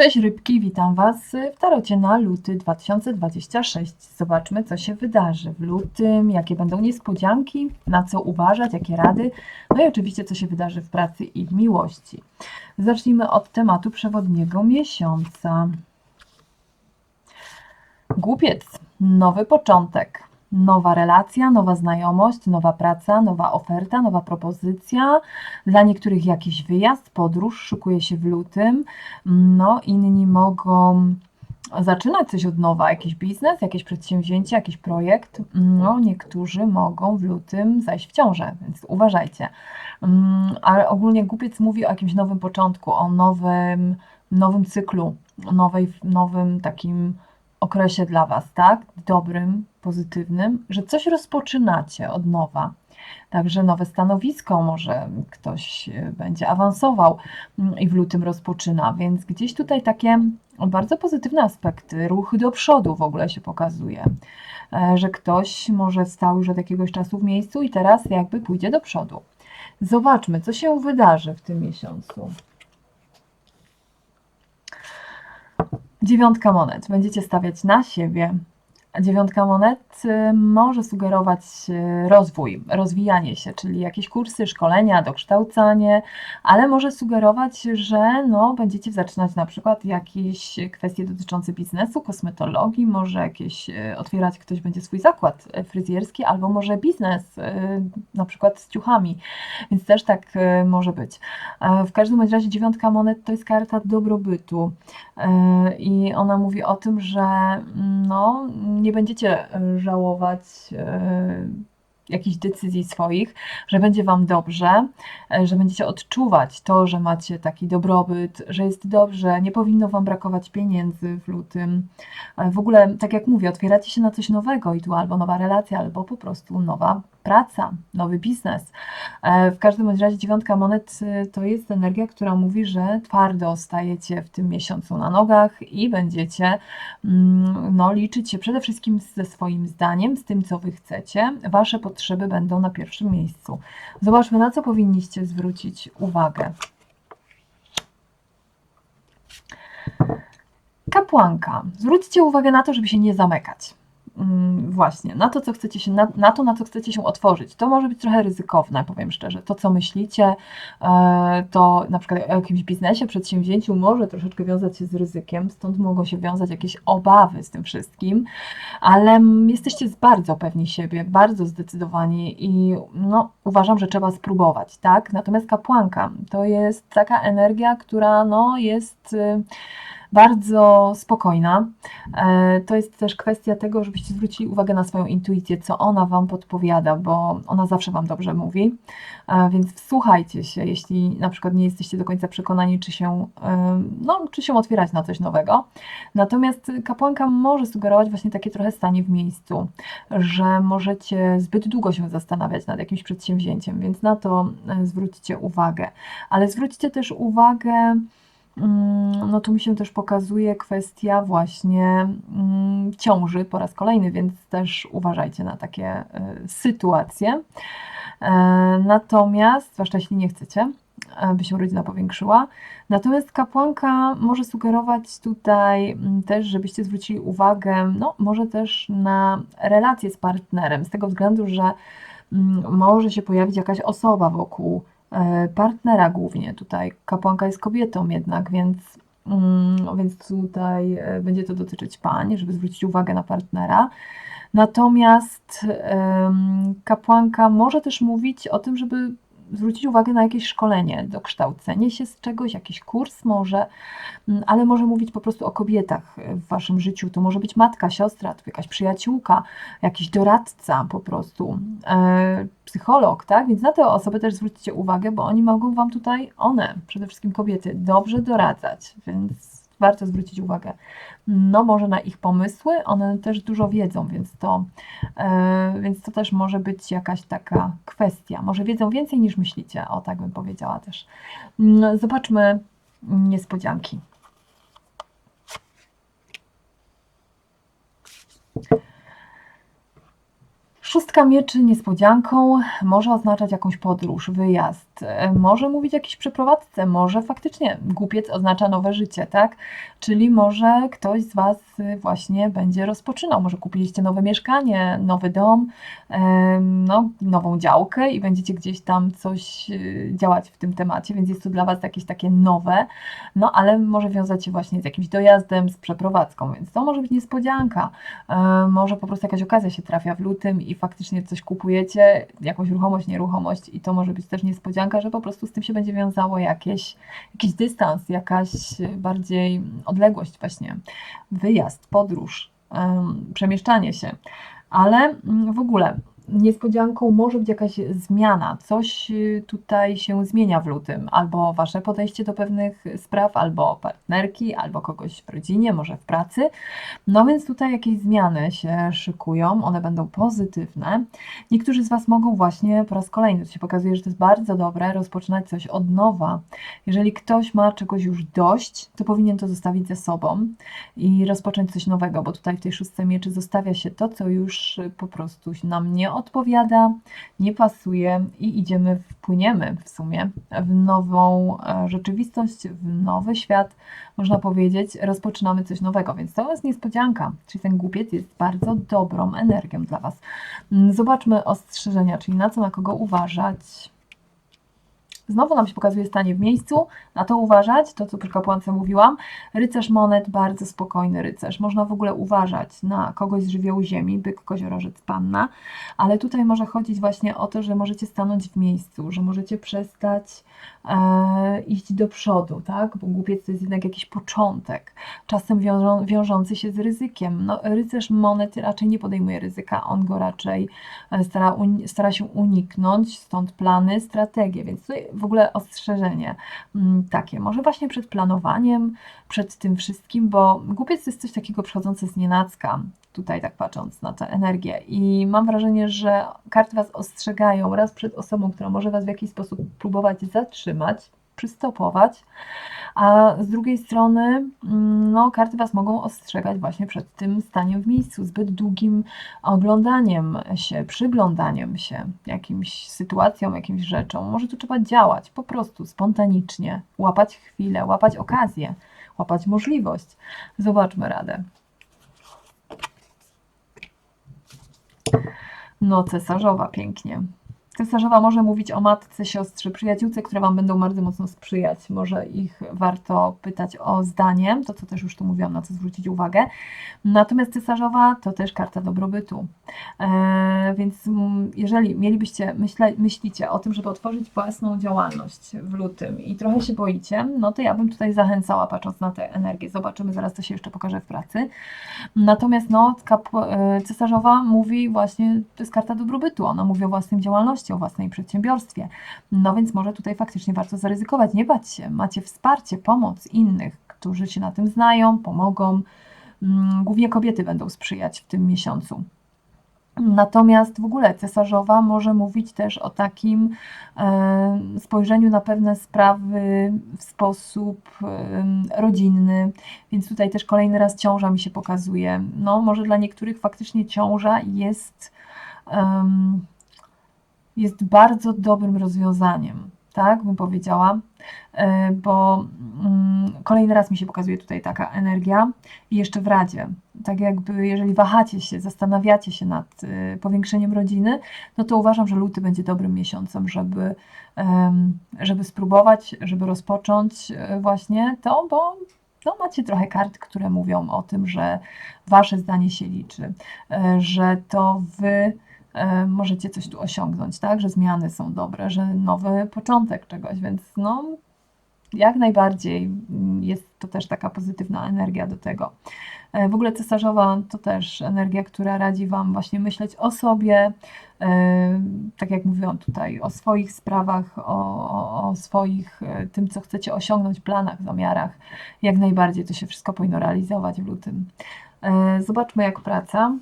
Cześć rybki, witam Was w tarocie na luty 2026. Zobaczmy, co się wydarzy w lutym, jakie będą niespodzianki, na co uważać, jakie rady, no i oczywiście, co się wydarzy w pracy i w miłości. Zacznijmy od tematu przewodniego miesiąca. Głupiec, nowy początek, nowa relacja, nowa znajomość, nowa praca, nowa oferta, nowa propozycja. Dla niektórych jakiś wyjazd, podróż szykuje się w lutym. No, inni mogą zaczynać coś od nowa, jakiś biznes, jakieś przedsięwzięcie, jakiś projekt. No, niektórzy mogą w lutym zajść w ciążę, więc uważajcie. Mm, Ale ogólnie głupiec mówi o jakimś nowym początku, o nowym, nowym cyklu, nowej, nowym takim okresie dla Was, tak? Dobrym, pozytywnym, że coś rozpoczynacie od nowa. Także nowe stanowisko, może ktoś e, będzie awansował mm, i w lutym rozpoczyna, więc gdzieś tutaj takie bardzo pozytywne aspekty, ruchy do przodu w ogóle się pokazuje, E, że ktoś może stał już od jakiegoś czasu w miejscu i teraz jakby pójdzie do przodu. Zobaczmy, co się wydarzy w tym miesiącu. Dziewiątka monet. Będziecie stawiać na siebie. Dziewiątka monet y, może sugerować y, rozwój, rozwijanie się, czyli jakieś kursy, szkolenia, dokształcanie, ale może sugerować, że no, będziecie zaczynać na przykład jakieś kwestie dotyczące biznesu, kosmetologii, może jakieś y, otwierać, ktoś będzie swój zakład fryzjerski, albo może biznes, na przykład z ciuchami, więc też tak może być. W każdym razie dziewiątka monet to jest karta dobrobytu. I ona mówi o tym, że mm, no, nie będziecie e, żałować e, jakichś decyzji swoich, że będzie Wam dobrze, e, że będziecie odczuwać to, że macie taki dobrobyt, że jest dobrze, nie powinno Wam brakować pieniędzy w lutym. E, W ogóle, tak jak mówię, otwieracie się na coś nowego i tu albo nowa relacja, albo po prostu nowa praca, nowy biznes. E, W każdym razie dziewiątka monet to jest energia, która mówi, że twardo stajecie w tym miesiącu na nogach i będziecie mm, no, liczyć się przede wszystkim ze swoim zdaniem, z tym, co wy chcecie. Wasze potrzeby będą na pierwszym miejscu. Zobaczmy, na co powinniście zwrócić uwagę. Kapłanka. Zwróćcie uwagę na to, żeby się nie zamykać. Mm, Właśnie, na to, co chcecie się, na, na to, na co chcecie się otworzyć. To może być trochę ryzykowne, powiem szczerze. To, co myślicie, e, to na przykład o jakimś biznesie, przedsięwzięciu może troszeczkę wiązać się z ryzykiem, stąd mogą się wiązać jakieś obawy z tym wszystkim, ale jesteście bardzo pewni siebie, bardzo zdecydowani i no, uważam, że trzeba spróbować, tak? Natomiast kapłanka to jest taka energia, która no, jest y, bardzo spokojna. E, To jest też kwestia tego, żebyście zwrócili uwagę na swoją intuicję, co ona Wam podpowiada, bo ona zawsze Wam dobrze mówi. E, Więc wsłuchajcie się, jeśli na przykład nie jesteście do końca przekonani, czy się, e, no, czy się otwierać na coś nowego. Natomiast kapłanka może sugerować właśnie takie trochę stanie w miejscu, że możecie zbyt długo się zastanawiać nad jakimś przedsięwzięciem, więc na to zwróćcie uwagę. Ale zwróćcie też uwagę, no tu mi się też pokazuje kwestia właśnie mm, ciąży po raz kolejny, więc też uważajcie na takie y, sytuacje. E, Natomiast, zwłaszcza jeśli nie chcecie, by się rodzina powiększyła. Natomiast kapłanka może sugerować tutaj mm, też, żebyście zwrócili uwagę, no może też na relacje z partnerem, z tego względu, że mm, może się pojawić jakaś osoba wokół partnera głównie. Tutaj kapłanka jest kobietą jednak, więc, mm, więc tutaj e, będzie to dotyczyć pań, żeby zwrócić uwagę na partnera. Natomiast kapłanka może też mówić o tym, żeby zwrócić uwagę na jakieś szkolenie, dokształcenie się z czegoś, jakiś kurs może, mm, ale może mówić po prostu o kobietach w waszym życiu. To może być matka, siostra, to jakaś przyjaciółka, jakiś doradca po prostu, e, psycholog, tak? Więc na te osoby też zwróćcie uwagę, bo oni mogą wam tutaj, one, przede wszystkim kobiety, dobrze doradzać, więc warto zwrócić uwagę. No, może na ich pomysły, one też dużo wiedzą, więc to, e, więc to też może być jakaś taka kwestia. Może wiedzą więcej niż myślicie, o tak bym powiedziała też. Mm, Zobaczmy niespodzianki. Szóstka mieczy niespodzianką może oznaczać jakąś podróż, wyjazd, może mówić o jakiejś przeprowadzce, może faktycznie głupiec oznacza nowe życie, tak? Czyli może ktoś z Was właśnie będzie rozpoczynał, może kupiliście nowe mieszkanie, nowy dom, no, nową działkę i będziecie gdzieś tam coś y, działać w tym temacie, więc jest to dla Was jakieś takie nowe, no ale może wiązać się właśnie z jakimś dojazdem, z przeprowadzką, więc to może być niespodzianka. E, Może po prostu jakaś okazja się trafia w lutym i faktycznie coś kupujecie, jakąś ruchomość, nieruchomość i to może być też niespodzianka, że po prostu z tym się będzie wiązało jakieś, jakiś dystans, jakaś bardziej odległość właśnie, wyjazd, podróż, em, przemieszczanie się. Ale mm, w ogóle niespodzianką może być jakaś zmiana, coś y, tutaj się zmienia w lutym, albo wasze podejście do pewnych spraw, albo partnerki, albo kogoś w rodzinie, może w pracy. No więc tutaj jakieś zmiany się szykują, one będą pozytywne. Niektórzy z Was mogą właśnie po raz kolejny, to się pokazuje, że to jest bardzo dobre, rozpoczynać coś od nowa. Jeżeli ktoś ma czegoś już dość, to powinien to zostawić ze sobą i rozpocząć coś nowego, bo tutaj w tej szóstce mieczy zostawia się to, co już po prostu nam nie odpowiada, nie pasuje i idziemy, wpłyniemy w sumie w nową e, rzeczywistość, w nowy świat, można powiedzieć, rozpoczynamy coś nowego, więc to jest niespodzianka, czyli ten głupiec jest bardzo dobrą energią dla Was. Mm, Zobaczmy ostrzeżenia, czyli na co, na kogo uważać. Znowu nam się pokazuje stanie w miejscu, na to uważać, to co przy kapłance mówiłam. Rycerz monet, bardzo spokojny rycerz. Można w ogóle uważać na kogoś z żywiołu ziemi, byk, koziorożec, panna, ale tutaj może chodzić właśnie o to, że możecie stanąć w miejscu, że możecie przestać e, iść do przodu, tak? Bo głupiec to jest jednak jakiś początek, czasem wiążą, wiążący się z ryzykiem. No, rycerz monet raczej nie podejmuje ryzyka, on go raczej e, stara, uni- stara się uniknąć, stąd plany, strategie, więc tutaj w ogóle ostrzeżenie mm, takie, może właśnie przed planowaniem, przed tym wszystkim, bo głupiec jest coś takiego przychodzące z nienacka, tutaj tak patrząc na tę energię. I mam wrażenie, że karty Was ostrzegają raz przed osobą, która może Was w jakiś sposób próbować zatrzymać, przystopować, a z drugiej strony, mm, no, karty Was mogą ostrzegać właśnie przed tym staniem w miejscu, zbyt długim oglądaniem się, przyglądaniem się jakimś sytuacjom, jakimś rzeczom. Może tu trzeba działać po prostu spontanicznie, łapać chwilę, łapać okazję, łapać możliwość. Zobaczmy radę. No, cesarzowa, pięknie. Cesarzowa może mówić o matce, siostrze, przyjaciółce, które Wam będą bardzo mocno sprzyjać. Może ich warto pytać o zdanie, to co też już tu mówiłam, na co zwrócić uwagę. Natomiast cesarzowa to też karta dobrobytu. E, więc mm, jeżeli mielibyście, myśle, myślicie o tym, żeby otworzyć własną działalność w lutym i trochę się boicie, no to ja bym tutaj zachęcała, patrząc na tę energię. Zobaczymy, zaraz to się jeszcze pokaże w pracy. Natomiast no, kap- e, cesarzowa mówi właśnie, to jest karta dobrobytu, ona mówi o własnej działalności, o własnej przedsiębiorstwie. No więc może tutaj faktycznie warto zaryzykować, nie bać się, macie wsparcie, pomoc innych, którzy się na tym znają, pomogą. Mm, Głównie kobiety będą sprzyjać w tym miesiącu. Natomiast w ogóle cesarzowa może mówić też o takim e, spojrzeniu na pewne sprawy w sposób rodzinny, więc tutaj też kolejny raz ciąża mi się pokazuje. No, może dla niektórych faktycznie ciąża jest, jest bardzo dobrym rozwiązaniem, tak bym powiedziała, E, bo mm, kolejny raz mi się pokazuje tutaj taka energia i jeszcze w Radzie. Tak jakby, jeżeli wahacie się, zastanawiacie się nad y, powiększeniem rodziny, no to uważam, że luty będzie dobrym miesiącem, żeby, żeby spróbować, żeby rozpocząć e, właśnie to, bo no, macie trochę kart, które mówią o tym, że wasze zdanie się liczy, e, że to wy e, możecie coś tu osiągnąć, tak? Że zmiany są dobre, że nowy początek czegoś, więc no jak najbardziej mm, jest to też taka pozytywna energia do tego. E, W ogóle cesarzowa to też energia, która radzi Wam właśnie myśleć o sobie, e, tak jak mówiłam tutaj, o swoich sprawach, o, o, o swoich, e, tym, co chcecie osiągnąć, planach, zamiarach. Jak najbardziej to się wszystko powinno realizować w lutym. E, Zobaczmy, jak praca.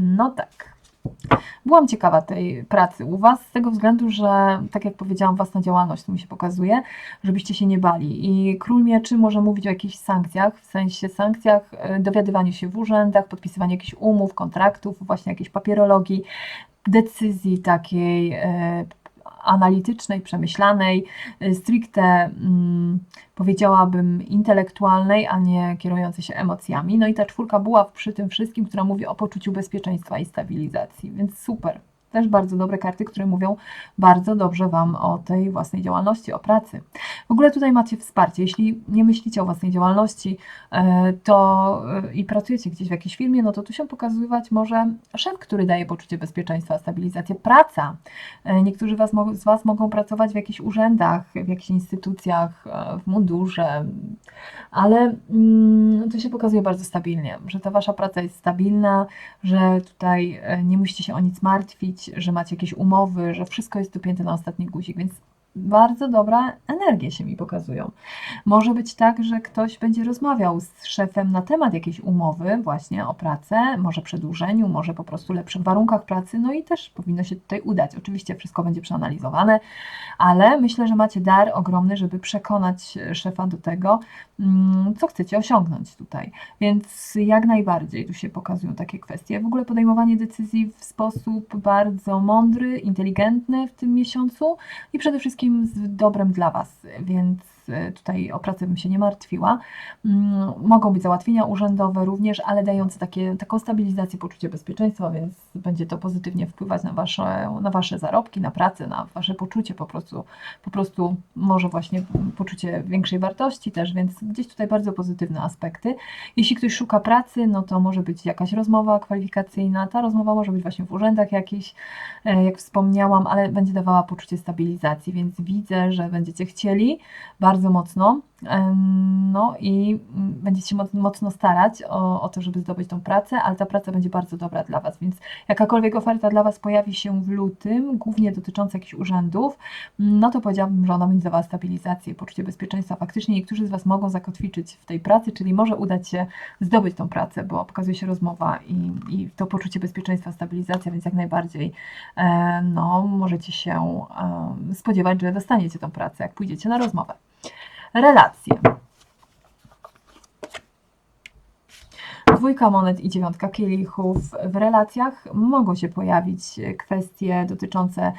No tak. byłam ciekawa tej pracy u Was z tego względu, że tak jak powiedziałam, własna działalność tu mi się pokazuje, żebyście się nie bali. I Król Mieczy może mówić o jakichś sankcjach, w sensie sankcjach, e, dowiadywaniu się w urzędach, podpisywaniu jakichś umów, kontraktów, właśnie jakiejś papierologii, decyzji takiej e, analitycznej, przemyślanej, y, stricte mm, powiedziałabym intelektualnej, a nie kierującej się emocjami. No i ta czwórka była przy tym wszystkim, która mówi o poczuciu bezpieczeństwa i stabilizacji, więc super. Też bardzo dobre karty, które mówią bardzo dobrze Wam o tej własnej działalności, o pracy. W ogóle tutaj macie wsparcie. Jeśli nie myślicie o własnej działalności e, to e, i pracujecie gdzieś w jakiejś firmie, no to tu się pokazywać może szef, który daje poczucie bezpieczeństwa, stabilizację, praca. E, niektórzy was, z Was mogą pracować w jakichś urzędach, w jakichś instytucjach, w mundurze, ale mm, to się pokazuje bardzo stabilnie, że ta Wasza praca jest stabilna, że tutaj nie musicie się o nic martwić, że macie jakieś umowy, że wszystko jest dopięte na ostatni guzik, więc bardzo dobra energie się mi pokazują. Może być tak, że ktoś będzie rozmawiał z szefem na temat jakiejś umowy, właśnie o pracę, może przedłużeniu, może po prostu lepszych warunkach pracy, no i też powinno się tutaj udać. Oczywiście wszystko będzie przeanalizowane, ale myślę, że macie dar ogromny, żeby przekonać szefa do tego, mm, co chcecie osiągnąć tutaj. Więc jak najbardziej tu się pokazują takie kwestie. W ogóle podejmowanie decyzji w sposób bardzo mądry, inteligentny w tym miesiącu i przede wszystkim wszystkim z dobrem dla Was, więc tutaj o pracę bym się nie martwiła. Mm, mogą być załatwienia urzędowe również, ale dające takie, taką stabilizację, poczucie bezpieczeństwa, więc będzie to pozytywnie wpływać na wasze, na wasze zarobki, na pracę, na Wasze poczucie po prostu, po prostu może właśnie poczucie większej wartości też, więc gdzieś tutaj bardzo pozytywne aspekty. Jeśli ktoś szuka pracy, no to może być jakaś rozmowa kwalifikacyjna, ta rozmowa może być właśnie w urzędach jakiś, e, jak wspomniałam, ale będzie dawała poczucie stabilizacji, więc widzę, że będziecie chcieli bardzo bardzo mocno. No i będziecie się mocno starać o, o, to, żeby zdobyć tą pracę, ale ta praca będzie bardzo dobra dla Was, więc jakakolwiek oferta dla Was pojawi się w lutym, głównie dotycząca jakichś urzędów, no to powiedziałabym, że ona będzie dawała stabilizację, poczucie bezpieczeństwa. Faktycznie niektórzy z Was mogą zakotwiczyć w tej pracy, czyli może udać się zdobyć tą pracę, bo pokazuje się rozmowa i, i to poczucie bezpieczeństwa, stabilizacja, więc jak najbardziej no, możecie się spodziewać, że dostaniecie tą pracę, jak pójdziecie na rozmowę. Relacje. Dwójka monet i dziewiątka kielichów. W relacjach mogą się pojawić kwestie dotyczące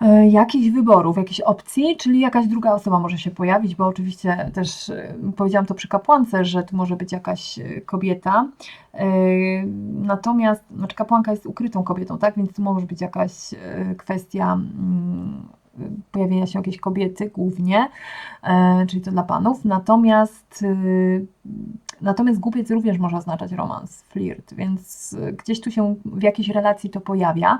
e, jakichś wyborów, jakichś opcji, czyli jakaś druga osoba może się pojawić, bo oczywiście też e, powiedziałam to przy kapłance, że tu może być jakaś e, kobieta. Natomiast, znaczy kapłanka jest ukrytą kobietą, tak? Więc tu może być jakaś kwestia mm, pojawienia się jakiejś kobiety głównie, e, czyli to dla panów. Natomiast, y, natomiast głupiec również może oznaczać romans, flirt, więc gdzieś tu się w jakiejś relacji to pojawia,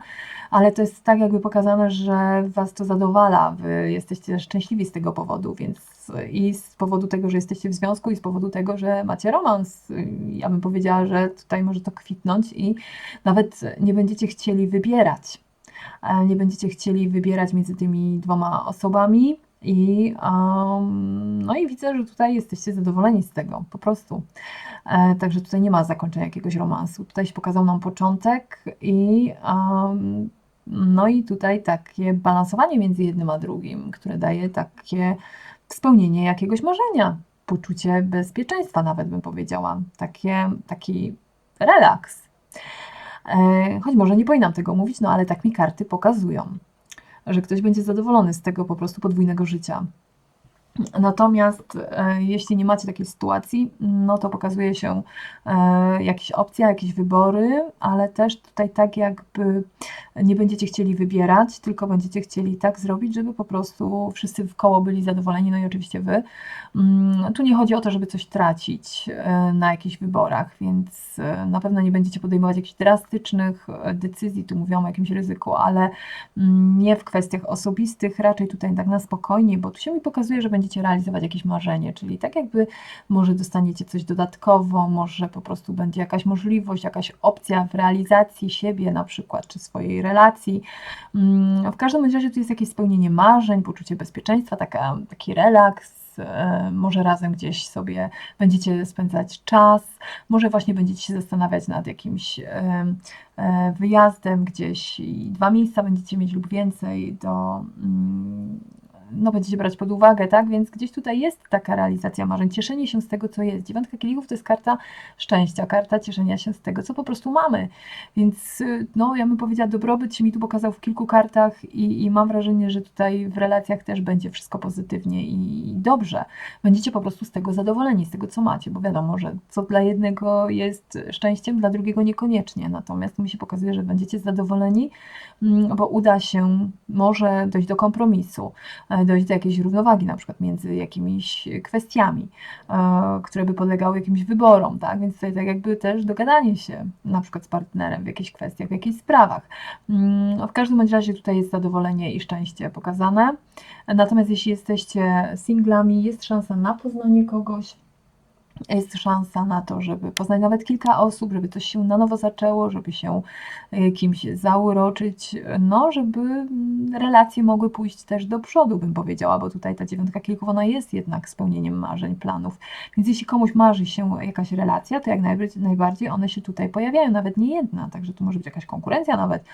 ale to jest tak jakby pokazane, że was to zadowala, wy jesteście szczęśliwi z tego powodu, więc i z powodu tego, że jesteście w związku i z powodu tego, że macie romans. Ja bym powiedziała, że tutaj może to kwitnąć i nawet nie będziecie chcieli wybierać nie będziecie chcieli wybierać między tymi dwoma osobami. I, um, no i widzę, że tutaj jesteście zadowoleni z tego, po prostu. E, także tutaj nie ma zakończenia jakiegoś romansu. Tutaj się pokazał nam początek i um, no i tutaj takie balansowanie między jednym a drugim, które daje takie spełnienie jakiegoś marzenia, poczucie bezpieczeństwa nawet bym powiedziała, takie, taki relaks. E, choć może nie powinnam tego mówić, no ale tak mi karty pokazują, że ktoś będzie zadowolony z tego po prostu podwójnego życia. Natomiast e, jeśli nie macie takiej sytuacji, no to pokazuje się e, jakieś opcja, jakieś wybory, ale też tutaj tak jakby nie będziecie chcieli wybierać, tylko będziecie chcieli tak zrobić, żeby po prostu wszyscy w koło byli zadowoleni, no i oczywiście wy. Mm, tu nie chodzi o to, żeby coś tracić e, na jakichś wyborach, więc na pewno nie będziecie podejmować jakichś drastycznych decyzji, tu mówią o jakimś ryzyku, ale mm, nie w kwestiach osobistych, raczej tutaj tak na spokojnie, bo tu się mi pokazuje, że będziecie realizować jakieś marzenie, czyli tak jakby może dostaniecie coś dodatkowo, może po prostu będzie jakaś możliwość, jakaś opcja w realizacji siebie na przykład, czy swojej relacji. Mm, w każdym razie tu jest jakieś spełnienie marzeń, poczucie bezpieczeństwa, taka, taki relaks, e, może razem gdzieś sobie będziecie spędzać czas, może właśnie będziecie się zastanawiać nad jakimś e, e, wyjazdem gdzieś i dwa miejsca będziecie mieć lub więcej do. No, będziecie brać pod uwagę, tak? Więc gdzieś tutaj jest taka realizacja marzeń, cieszenie się z tego, co jest. Dziewiątka kielichów to jest karta szczęścia, karta cieszenia się z tego, co po prostu mamy. Więc, y, no, ja bym powiedziała, dobrobyt się mi tu pokazał w kilku kartach i, i mam wrażenie, że tutaj w relacjach też będzie wszystko pozytywnie i, i dobrze. Będziecie po prostu z tego zadowoleni, z tego, co macie, bo wiadomo, że co dla jednego jest szczęściem, dla drugiego niekoniecznie. Natomiast mi się pokazuje, że będziecie zadowoleni, mm, bo uda się może dojść do kompromisu, dojść do jakiejś równowagi, na przykład między jakimiś kwestiami, e, które by podlegały jakimś wyborom, tak? Więc tutaj tak jakby też dogadanie się na przykład z partnerem w jakichś kwestiach, w jakichś sprawach. Mm, no W każdym razie tutaj jest zadowolenie i szczęście pokazane. Natomiast jeśli jesteście singlami, jest szansa na poznanie kogoś, jest szansa na to, żeby poznać nawet kilka osób, żeby coś się na nowo zaczęło, żeby się e, kimś zauroczyć, no, żeby mm, relacje mogły pójść też do przodu, bym powiedziała, bo tutaj ta dziewiątka kilków, ona jest jednak spełnieniem marzeń, planów. Więc jeśli komuś marzy się jakaś relacja, to jak najbardziej, one się tutaj pojawiają, nawet nie jedna, także tu może być jakaś konkurencja nawet,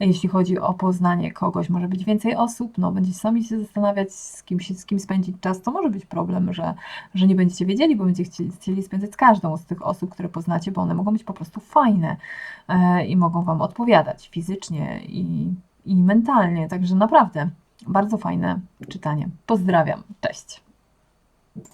jeśli chodzi o poznanie kogoś, może być więcej osób, no, będziecie sami się zastanawiać, z kim, się, z kim spędzić czas, to może być problem, że, że nie będziecie wiedzieli, bo będziecie chcieli, spędzać z każdą z tych osób, które poznacie, bo one mogą być po prostu fajne e, i mogą Wam odpowiadać fizycznie i, i mentalnie, także naprawdę bardzo fajne czytanie. Pozdrawiam, cześć.